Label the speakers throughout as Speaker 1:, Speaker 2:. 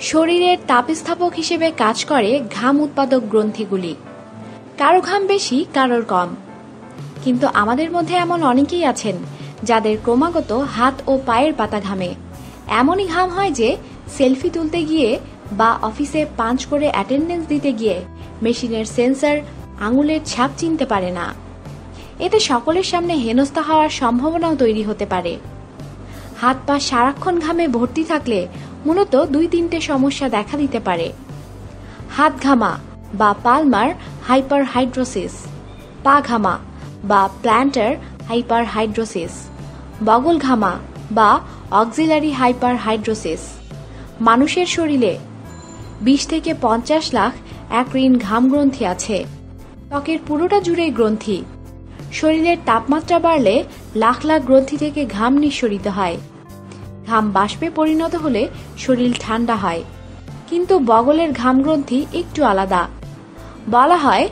Speaker 1: শরীরের তাপস্থাপক হিসেবে কাজ করে ঘাম উৎপাদক গ্রন্থিগুলি। কারও ঘাম বেশি, কারোর কম। কিন্তু আমাদের মধ্যে এমন অনেকেই আছেন যাদের ক্রমাগত হাত ও পায়ের পাতা ঘামে। এমনই ঘাম হয় যে সেলফি তুলতে গিয়ে বা অফিসে পাঞ্চ করে অ্যাটেন্ডেন্স দিতে গিয়ে মেশিনের সেন্সর আঙুলের ছাপ চিনতে পারে না। এতে সকলের সামনে হেনস্থা হওয়ার সম্ভাবনাও তৈরি হতে পারে। হাত পা সারাক্ষণ ঘামে ভর্তি থাকলে মূলত দুই তিনটে সমস্যা দেখা দিতে পারে। হাত ঘামা বা পালমার হাইপার হাইড্রোসিস পা ঘামা বা প্ল্যান্টার হাইপার হাইড্রোসিস বগল ঘামা বা অক্সিলারি হাইপার হাইড্রোসিস মানুষের শরীরে বিশ থেকে পঞ্চাশ লাখ অ্যাক্রিন ঘাম গ্রন্থি আছে। ত্বকের পুরোটা জুড়েই গ্রন্থি। শরীরের তাপমাত্রা বাড়লে লাখ লাখ গ্রন্থি থেকে ঘাম নিঃসরিত হয়। ঘাম বাষ্পে পরিণত হলে শরীর ঠান্ডা হয়। কিন্তু বগলের ঘাম গ্রন্থি একটু আলাদা। বলা হয়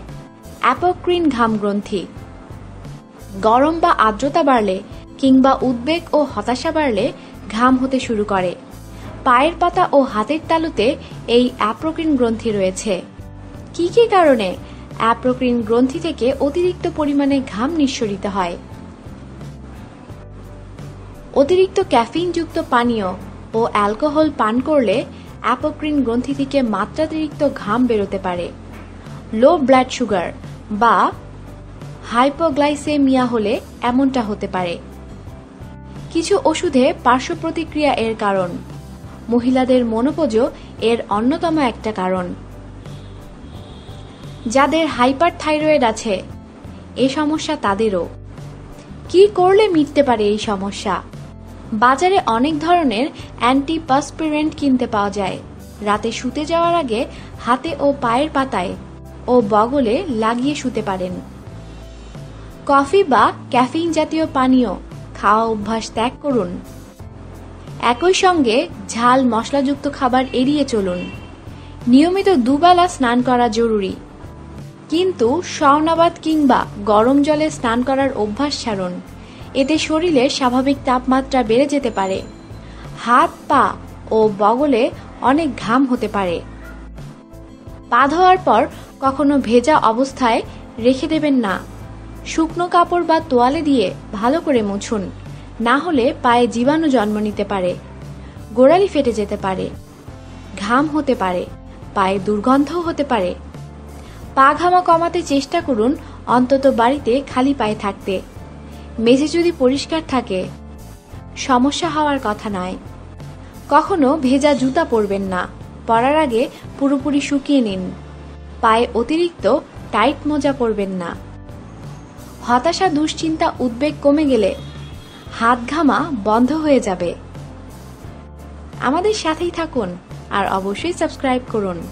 Speaker 1: অ্যাপোক্রিন ঘাম গ্রন্থি গরম বা আর্দ্রতা বাড়লে কিংবা উদ্বেগ ও হতাশা বাড়লে ঘাম হতে শুরু করে। পায়ের পাতা ও হাতের তালুতে এই অ্যাপ্রোক্রিন গ্রন্থি রয়েছে। কি কি কারণে অ্যাপ্রোক্রিন গ্রন্থি থেকে অতিরিক্ত পরিমাণে ঘাম নিঃসরিত হয়? অতিরিক্ত ক্যাফিনযুক্ত পানীয় ও অ্যালকোহল পান করলে অ্যাপোক্রিন গ্রন্থি থেকে মাত্রাতিরিক্ত ঘাম বেরোতে পারে। লো ব্লাড সুগার বা হাইপোগ্লাইসেমিয়া হলে এমনটা হতে পারে। কিছু ওষুধে পার্শ্ব প্রতিক্রিয়া এর কারণ। মহিলাদের মনোপোজও এর অন্যতম একটা কারণ। যাদের হাইপার থাইরয়েড আছে, এ সমস্যা তাদেরও। কি করলে মিটতে পারে এই সমস্যা? বাজারে অনেক ধরনের অ্যান্টিপাসপিরেন্ট কিনতে পাওয়া যায়। রাতে শুতে যাওয়ার আগে হাতে ও পায়ের পাতায় ও বগলে লাগিয়ে শুতে পারেন। কফি বা ক্যাফিন জাতীয় পানীয় খাওয়া অভ্যাস ত্যাগ করুন। একই সঙ্গে ঝাল মশলাযুক্ত খাবার এড়িয়ে চলুন। নিয়মিত দুবেলা স্নান করা জরুরি। কিন্তু স্বর্ণাবাদ কিংবা গরম জলে স্নান করার অভ্যাস ছাড়ুন। এতে শরীরের স্বাভাবিক তাপমাত্রা বেড়ে যেতে পারে। হাত, পা ও বগলে অনেক ঘাম হতে পারে। পা ধোয়ার পর কখনো ভেজা অবস্থায় রেখে দেবেন না। শুকনো কাপড় বা তোয়ালে দিয়ে ভালো করে মুছুন। না হলে পায়ে জীবাণু জন্ম নিতে পারে। গোড়ালি ফেটে যেতে পারে। ঘাম হতে পারে। পায়ে দুর্গন্ধও হতে পারে। পা ঘামা কমাতে চেষ্টা করুন অন্তত বাড়িতে খালি পায়ে থাকতে। মেঝে যদি পরিষ্কার থাকে, সমস্যা হওয়ার কথা নয়। কখনো ভেজা জুতা পরবেন না। পরার আগে পুরোপুরি শুকিয়ে নিন। পায়ে অতিরিক্ত টাইট মোজা পরবেন না। হতাশা, দুশ্চিন্তা, উদ্বেগ কমে গেলে হাত ঘামা বন্ধ হয়ে যাবে। আমাদের সাথেই থাকুন আর অবশ্যই সাবস্ক্রাইব করুন।